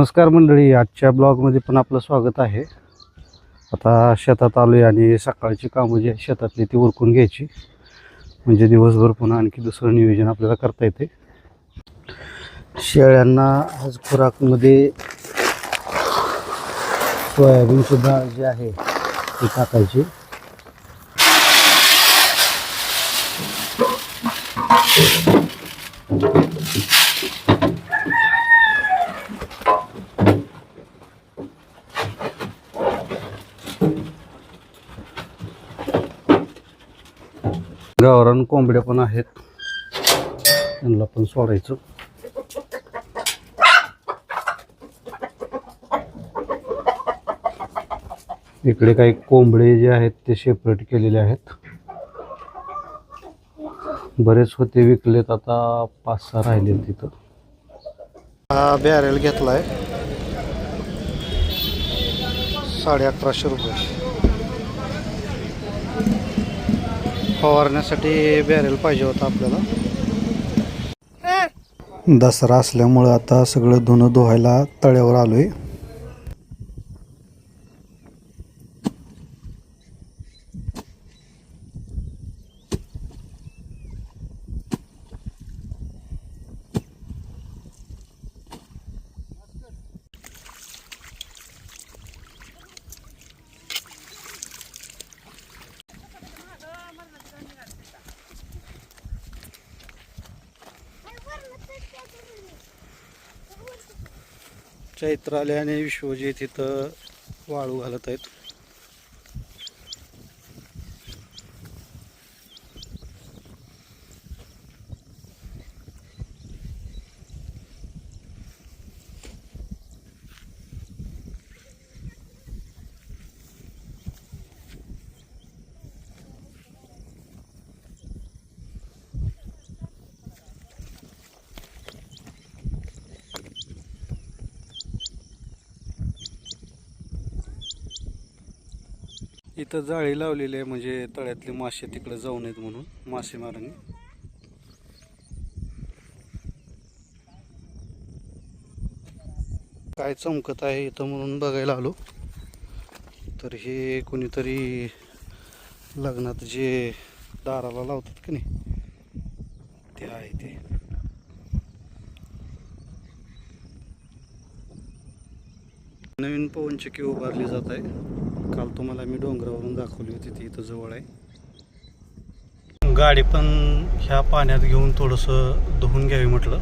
नमस्कार मंडळी आजच्या ब्लॉगमध्ये पण आपलं स्वागत आहे. आता शेतात आलो आहे आणि सकाळची कामं जी आहे शेतातली ती उरकून घ्यायची. म्हणजे दिवसभर पुन्हा आणखी दुसरं नियोजन आपल्याला करता येते. शेळ्यांना आज खुराकमध्ये सोयाबीनसुद्धा जे आहे ती टाकायची. गावरान कोंबड्या पण आहेत. त्यांना पण सोडायचं. इकडे काही कोंबडे जे आहेत ते सेपरेट केलेले आहेत. बरेच होते विकलेत आता पाच सहा राहिले तिथं. हा बॅरेल घेतलाय. साडे अकराशे रुपये. फवारण्यासाठी बॅरेल पाहिजे होता आपल्याला. दसरा असल्यामुळं आता सगळं धुणं धुवायला तळ्यावर आलोय. चैत्रालय आणि विश्वजित इथं वाळू घालत आहेत. इथं जाळी लावलेली आहे म्हणजे तळ्यातले मासे तिकडे जाऊ नयेत म्हणून मासेमारांनी काय चमकत आहे इथं म्हणून बघायला आलो. तर हे कोणीतरी लग्नात जे दाराला लावतात की नाही ते आहे ते. नवीन पवनचक्की उभारली जात आहे. काल तुम्हाला मी डोंगरावरून दाखवली होती ती इथं जवळ आहे. गाडी पण ह्या पाण्यात घेऊन थोडंसं धुवून घ्यावी म्हटलं.